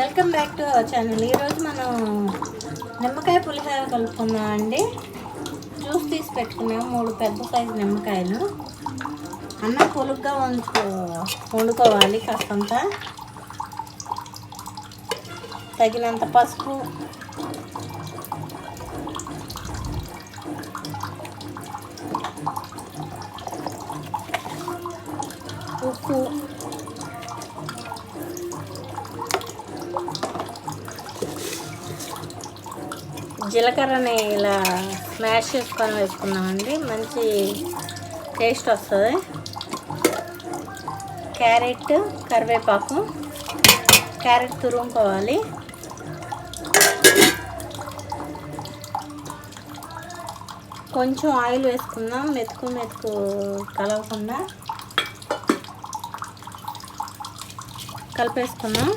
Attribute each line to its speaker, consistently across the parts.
Speaker 1: Welcome back to our channel. ఈరోజు మనం నిమ్మకాయ పులిహోర కలుపుకుందాం అండి. జ్యూస్ తీసి పెట్టుకున్నాం మూడు పెద్ద సైజు నిమ్మకాయలు. అన్నం పొలుగ్గా వండుకో వండుకోవాలి కాస్తంత. తగినంత పసుపు జీలకర్రని ఇలా మ్యాష్ చేసుకొని వేసుకున్నామండి మంచి టేస్ట్ వస్తుంది. క్యారెట్ కరివేపాకు క్యారెట్ తురుముకోవాలి. కొంచెం ఆయిల్ వేసుకుందాం. మెతుకు మెతుకు కలవకుండా కలిపేసుకుందాం.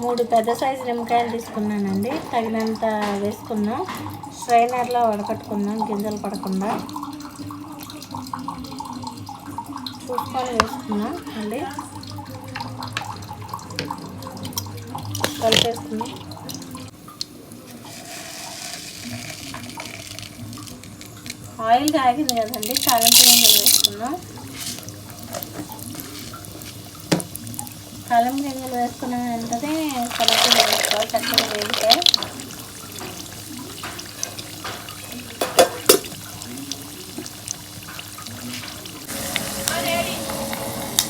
Speaker 1: మూడు పెద్ద సైజు నిమ్మకాయలు తీసుకున్నానండి. తగినంత వేసుకున్నాం. స్ట్రైనర్లో వడకట్టుకున్నాం గింజలు పడకుండా. చూసుకొని వేసుకున్నాం మళ్ళీ. కలిపేసుకున్నాం. ఆయిల్ కాగింది కదండి తాలింపు గింజలు వేసుకున్నాం. అల్లం గింజలు వేసుకున్న వెంటనే కలపి వేసుకోవాలి చక్కగా వేస్తే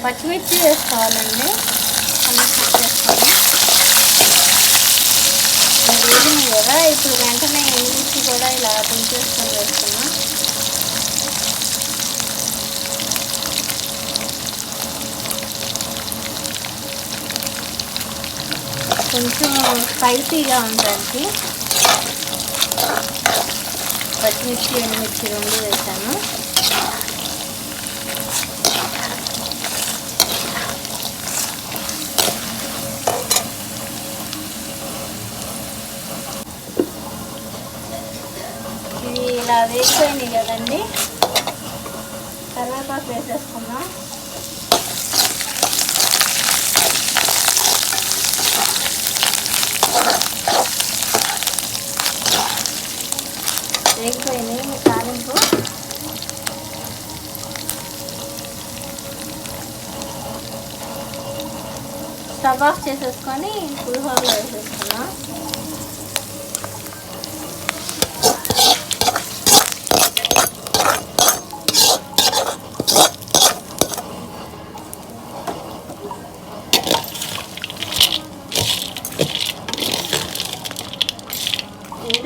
Speaker 1: పచ్చిమిర్చి వేసుకోవాలండి. అన్నీ కట్ కదా ఇప్పుడు వెంటనే ఎండిమిర్చి కూడా ఇలా తుంచేసుకొని వేసుకున్నాం. కొంచెం స్పైసీగా ఉండడానికి పచ్చిమిర్చి ఎండుమిర్చి రెండు వేసాను. ఇది ఇలా వేసిపోయింది కదండి. కరివేపాకు వేసేసుకున్నాం వేగిపోయినాయి మీ తాలింపు. స్టవ్ ఆఫ్ చేసేసుకొని పులిహోరలో వేసేసుకున్నాం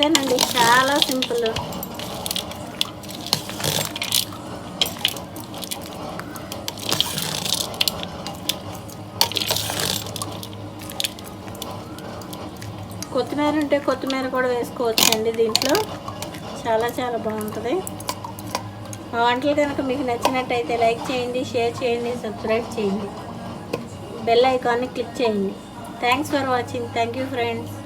Speaker 1: అంతేనండి చాలా సింపుల్. కొత్తిమీర ఉంటే కొత్తిమీర కూడా వేసుకోవచ్చండి దీంట్లో. చాలా చాలా బాగుంటుంది. మా వంటలు కనుక మీకు నచ్చినట్టయితే లైక్ చేయండి షేర్ చేయండి సబ్స్క్రైబ్ చేయండి. బెల్ ఐకాన్ని క్లిక్ చేయండి. Thanks for watching. Thank you friends.